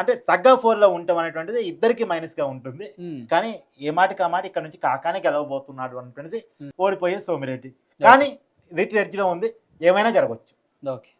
అంటే తగ్గ ఫోర్లో ఉండటం అనేటువంటిది ఇద్దరికి మైనస్గా ఉంటుంది. కానీ ఏ మాటకి ఆ మాట ఇక్కడ నుంచి కాకానే గెలవబోతున్నాడు అనేటువంటిది. ఓడిపోయే సోమిరెడ్డి. కానీ రిట్ ఎడ్జ్లో ఉంది. ఏమైనా జరగవచ్చు. ఓకే.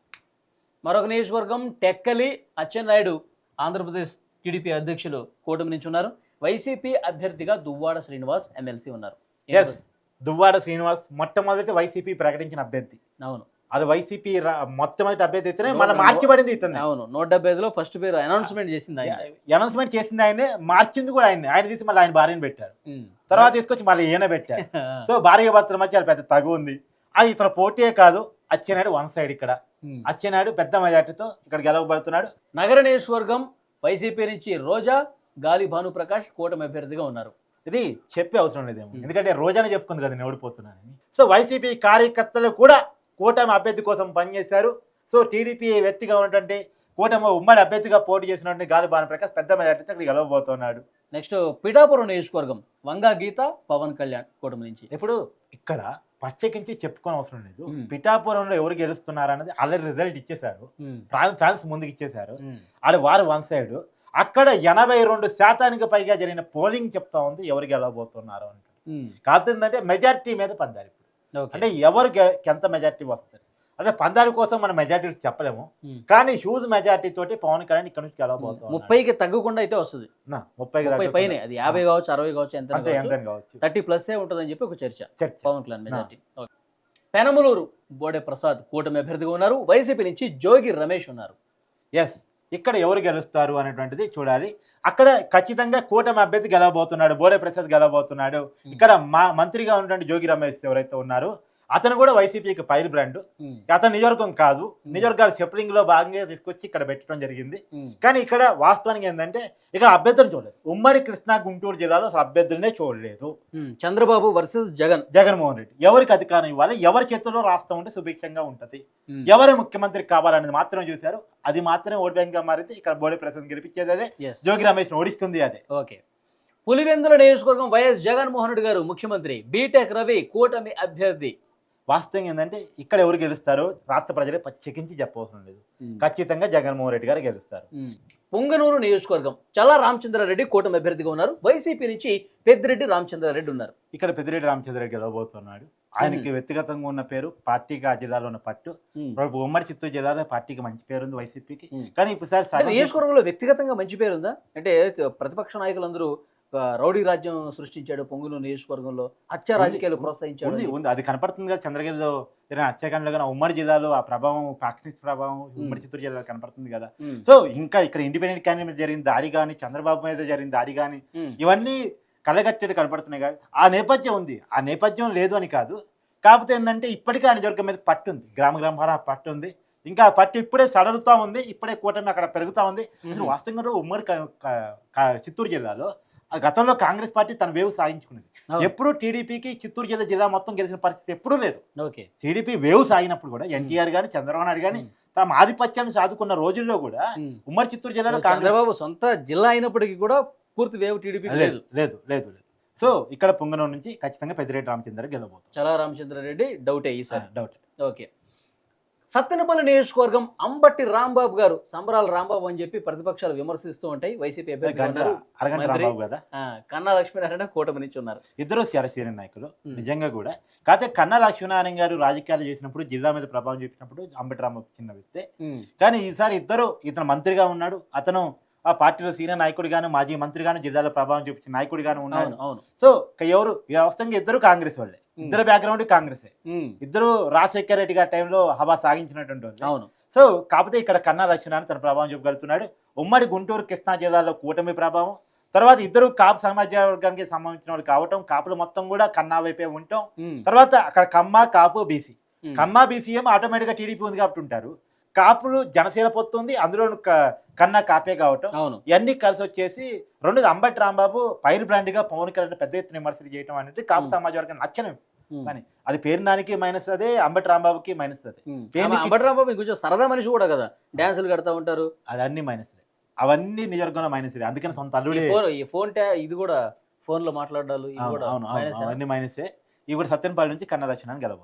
మరొక నియోజకవర్గం టెక్కలి అచ్చెన్నాయుడు ఆంధ్రప్రదేశ్ టీడీపీ అధ్యక్షులు కూటమి నుంచి ఉన్నారు. వైసీపీ అభ్యర్థిగా దువ్వాడ శ్రీనివాస్ ఎమ్మెల్సీ ఉన్నారు. ఎస్ దువ్వాడ శ్రీనివాస్ మొట్టమొదటి వైసీపీ ప్రకటించిన అభ్యర్థి. అవును. అది వైసీపీ మొట్టమొదటి అభ్యర్థి అయితేనే నో- మళ్ళీ నో- మార్చిబడింది ఇతను అవును నూట డెబ్బై ఐదులో ఫస్ట్ పేరు అనౌన్స్మెంట్ చేసింది ఆయన. అనౌన్స్మెంట్ చేసింది ఆయనే మార్చింది కూడా ఆయన. ఆయన తీసి మళ్ళీ ఆయన భార్యను పెట్టారు. తర్వాత తీసుకొచ్చి మళ్ళీ ఈయన పెట్టారు. (laughs) సో భార్య భర్తల మధ్య పెద్ద తగు ఉంది. అది ఇతను పోటీయే కాదు అచ్చెన్నాయుడు వన్ సైడ్ ఇక్కడ. ఉమ్. అచ్చెన్నాయుడు పెద్ద మెజార్టీతో ఇక్కడ గెలవబడుతున్నాడు. నగర నియోజకవర్గం వైసీపీ నుంచి రోజా గాలి భానుప్రకాష్ కూటమి అభ్యర్థిగా ఉన్నారు. ఇది చెప్పే అవసరం లేదేమో. ఎందుకంటే రోజానే చెప్పుకుంది కదా నేను ఓడిపోతున్నానని. సో వైసీపీ కార్యకర్తలు కూడా కూటమి అభ్యర్థి కోసం పనిచేశారు సో టీడీపీ వ్యక్తిగా ఉన్నటువంటి కూటమి ఉమ్మడి అభ్యర్థిగా పోటీ చేసినటువంటి గాలి భానుప్రకాష్ పెద్ద మెజార్టీతో ఇక్కడ గెలవబోతున్నాడు నెక్స్ట్ పిఠాపురం నియోజకవర్గం వంగా గీత పవన్ కళ్యాణ్ కూటమి నుంచి ఇప్పుడు ఇక్కడ ప్రత్యేకించి చెప్పుకోని అవసరం లేదు. పిఠాపురంలో ఎవరు గెలుస్తున్నారు అన్నది ఆల్రెడీ రిజల్ట్ ఇచ్చేశారు. ఫ్రాన్స్ ముందుకు ఇచ్చేశారు. అది వారు వన్ సైడ్ అక్కడ ఎనభై రెండు శాతానికి పైగా జరిగిన పోలింగ్ చెప్తా ఉంది ఎవరు గెలవబోతున్నారు అంటే. కాకపోతే ఏంటంటే మెజారిటీ మీద పందారు. అంటే ఎవరు గె- ఎంత మెజారిటీ వస్తారు అదే పందాల కోసం మనం మెజారిటీ చెప్పలేము. కానీ హ్యూజ్ మెజారిటీ తోటి పవన్ కళ్యాణ్ ఇక్కడ నుంచి గెలవబోతున్నాడు ముప్పైకి తగ్గకుండా అయితే వస్తుంది. ముప్పై పైనే అది యాభై కావచ్చు అరవై కావచ్చు ఎంత కావచ్చు. థర్టీ ప్లస్ ఏ ఉంటుందని చెప్పి ఒక చర్చ. పవన్ కళ్యాణ్ మెజార్టీ. పెనమలూరు బోడే ప్రసాద్ కూటమి అభ్యర్థిగా ఉన్నారు. వైసీపీ నుంచి జోగి రమేష్ ఉన్నారు. ఎస్ ఇక్కడ ఎవరు గెలుస్తారు అనేటువంటిది చూడాలి. అక్కడ ఖచ్చితంగా కూటమి అభ్యర్థి గెలవబోతున్నాడు బోడే ప్రసాద్ గెలవబోతున్నాడు. ఇక్కడ మా మంత్రిగా ఉన్నటువంటి జోగి రమేష్ ఎవరైతే ఉన్నారో అతను కూడా వైసీపీకి పైరు బ్రాండ్. అతను నియోజకవర్గం కాదు. నియోజకవర్గాలు షెప్లింగ్లో భాగంగా తీసుకొచ్చి ఇక్కడ పెట్టడం జరిగింది. కానీ ఇక్కడ వాస్తవానికి ఏంటంటే ఇక్కడ అభ్యర్థులు చూడలేదు. ఉమ్మడి కృష్ణా గుంటూరు జిల్లాలో అసలు అభ్యర్థులనే చూడలేదు. చంద్రబాబు వర్సెస్ జగన్. జగన్మోహన్ రెడ్డి. ఎవరికి అధికారం ఇవ్వాలి? ఎవరి చేతుల్లో రాష్ట్రం ఉంటే సుభిక్షంగా ఉంటది. ఎవరి ముఖ్యమంత్రి కావాలనేది మాత్రమే చూశారు. అది మాత్రమే ఓటు బ్యాంక్గా మారితే ఇక్కడ బోడి ప్రసాద్ గెలిపించేది అదే. జోగి రమేష్ ఓడిస్తుంది అదే. ఓకే. పులివెందుల నియోజకవర్గం వైఎస్ జగన్మోహన్ రెడ్డి గారు ముఖ్యమంత్రి బీటెక్ రవి కూటమి అభ్యర్థి. వాస్తవం ఏంటంటే ఇక్కడ ఎవరు గెలుస్తారో రాష్ట్ర ప్రజలే ప్రత్యేకించి చెప్పవసరం లేదు. ఖచ్చితంగా జగన్మోహన్ రెడ్డి గారు గెలుస్తారు. పొంగనూరు నియోజకవర్గం చల్లా రామచంద్రారెడ్డి కూటమి అభ్యర్థిగా ఉన్నారు. వైసీపీ నుంచి పెద్దిరెడ్డి రామచంద్రారెడ్డి ఉన్నారు. ఇక్కడ పెద్దిరెడ్డి రామచంద్ర రెడ్డి గెలవబోతున్నాడు. ఆయనకి వ్యక్తిగతంగా ఉన్న పేరు పార్టీకి ఆ జిల్లాలో ఉన్న పట్టు. ఉమ్మడి చిత్తూరు జిల్లాలో పార్టీకి మంచి పేరు ఉంది వైసీపీకి. కానీ ఇప్పుడు సార్ నియోజకవర్గంలో వ్యక్తిగతంగా మంచి పేరు ఉందా అంటే ప్రతిపక్ష నాయకులందరూ రౌడీ రాజ్యం సృష్టించాడు పొంగులు నియోజకవర్గంలో. హత్య రాజకీయాలు ప్రోత్సహించాడు ఉంది అది కనపడుతుంది కదా చంద్రగిరిలో. హత్యాకాండలో కానీ ఉమ్మడి జిల్లాలో ఆ ప్రభావం పాకిస్తాన్ ప్రభావం ఉమ్మడి చిత్తూరు జిల్లాలో కనపడుతుంది కదా. సో ఇంకా ఇక్కడ ఇండిపెండెంట్ క్యాండిడేట్ మీద జరిగిన దాడి కానీ చంద్రబాబు మీద జరిగిన దాడి కానీ. ఇవన్నీ కలగట్టేది కనపడుతున్నాయి కానీ ఆ నేపథ్యం ఉంది. ఆ నేపథ్యం లేదు అని కాదు. కాకపోతే ఏంటంటే ఇప్పటికే ఆ నియోజకవర్గం మీద పట్టు ఉంది. గ్రామ గ్రామాల పట్టు ఉంది. ఇంకా ఆ పట్టు ఇప్పుడే సడలుతా ఉంది. ఇప్పుడే కూటమి అక్కడ పెరుగుతా ఉంది. అసలు వాస్తవంగా ఉమ్మడి చిత్తూరు జిల్లాలో గతంలో కాంగ్రెస్ పార్టీ తన వేవ్ సాగించుకున్నది. ఎప్పుడు టీడీపీకి చిత్తూరు జిల్లా జిల్లా మొత్తం గెలిచిన పరిస్థితి ఎప్పుడూ లేదు. ఓకే. టీడీపీ వేవ్ సాగినప్పుడు కూడా ఎన్టీఆర్ గాని చంద్రబాబు నాయుడు గాని. తమ ఆధిపత్యాన్ని సాదుకున్న రోజుల్లో కూడా ఉమ్. ఉమ్మడి చిత్తూరు జిల్లాలో కాంగ్రెస్ చంద్రబాబు సొంత జిల్లా అయినప్పటికీ కూడా పూర్తి వేవ్ టీడీపీ లేదు లేదు. లేదు సో ఇక్కడ పొంగనూరు నుంచి ఖచ్చితంగా పెద్దిరెడ్డి రామచంద్ర గెలబోతుంది చలా రామచంద్రారెడ్డి డౌటే ఈసారి. డౌట్. ఓకే. సత్తెనపల్లి నియోజకవర్గం అంబట్టి రాంబాబు గారు సంబరాల రాంబాబు అని చెప్పి ప్రతిపక్షాలు విమర్శిస్తూ ఉంటాయి. వైసీపీ అభ్యర్థి కన్నా లక్ష్మీనారాయణ కూటమి నుంచి ఉన్నారు. ఇద్దరు సీనియర్ నాయకులు. నిజంగా కూడా. కాకపోతే కన్నా లక్ష్మీనారాయణ గారు రాజకీయాలు చేసినప్పుడు జిల్లా మీద ప్రభావం చూపినప్పుడు అంబటి రాంబాబు చిన్న వ్యక్తే. కానీ ఈసారి ఇద్దరు ఇతను మంత్రిగా ఉన్నాడు. అతను ఆ పార్టీలో సీనియర్ నాయకుడిగాను మాజీ మంత్రిగాను జిల్లాలో ప్రభావం చూపించిన నాయకుడిగాను ఉన్నాడు. సో ఎవరు? వ్యవస్థంగా ఇద్దరు కాంగ్రెస్ వాళ్ళే. ఇద్దరు బ్యాక్గ్రౌండ్ కాంగ్రెస్. ఇద్దరు రాజశేఖర రెడ్డి గారి టైంలో హవా సాగించినటువంటి వాళ్ళు అవును. సో కాకపోతే ఇక్కడ కన్నా లక్ష్మణాన్ని తన ప్రభావం చూపగలుగుతున్నాడు. ఉమ్మడి గుంటూరు కృష్ణా జిల్లాలో కూటమి ప్రభావం. తర్వాత ఇద్దరు కాపు సమాజ వర్గానికి సంబంధించిన వాళ్ళు కావటం కాపులు మొత్తం కూడా కన్నా వైపే ఉండటం. ఉమ్, తర్వాత అక్కడ కమ్మ కాపు బీసీ. కమ్మ బీసీ ఏమో ఆటోమేటిక్గా టీడీపీ ఉంది కాబట్టి ఉంటారు. కాపులు జనసేన పొత్తుంది అందులో కన్నా కాపే కావటం. అవును. ఇవన్నీ కలిసి వచ్చేసి రెండు అంబటి రాంబాబు పైరు బ్రాండ్గా పవన్ కళ్యాణ్ పెద్ద ఎత్తున విమర్శలు చేయడం అనేది కాపు. సమాజ వర్గం నచ్చని కానీ అది పేరు నానికి మైనస్ అదే అంబటి రాంబాబుకి మైనస్ అదే. అంబటి రాంబాబు కొంచెం సరదా మనిషి కూడా కదా. డాన్సులు కడతా ఉంటారు. అది అన్ని మైనస్లే అవన్నీ నిజవర్గంలో మైనస్లే అందుకని సొంత అల్లుడే ఫోన్ ఈ ఫోన్ ఇది కూడా ఫోన్లో మాట్లాడాలి ఇది అవును కూడా అవును అవన్నీ మైనసే ఇవి కూడా సత్యనపల్లి నుంచి కన్న దర్శనాన్ని గెలవ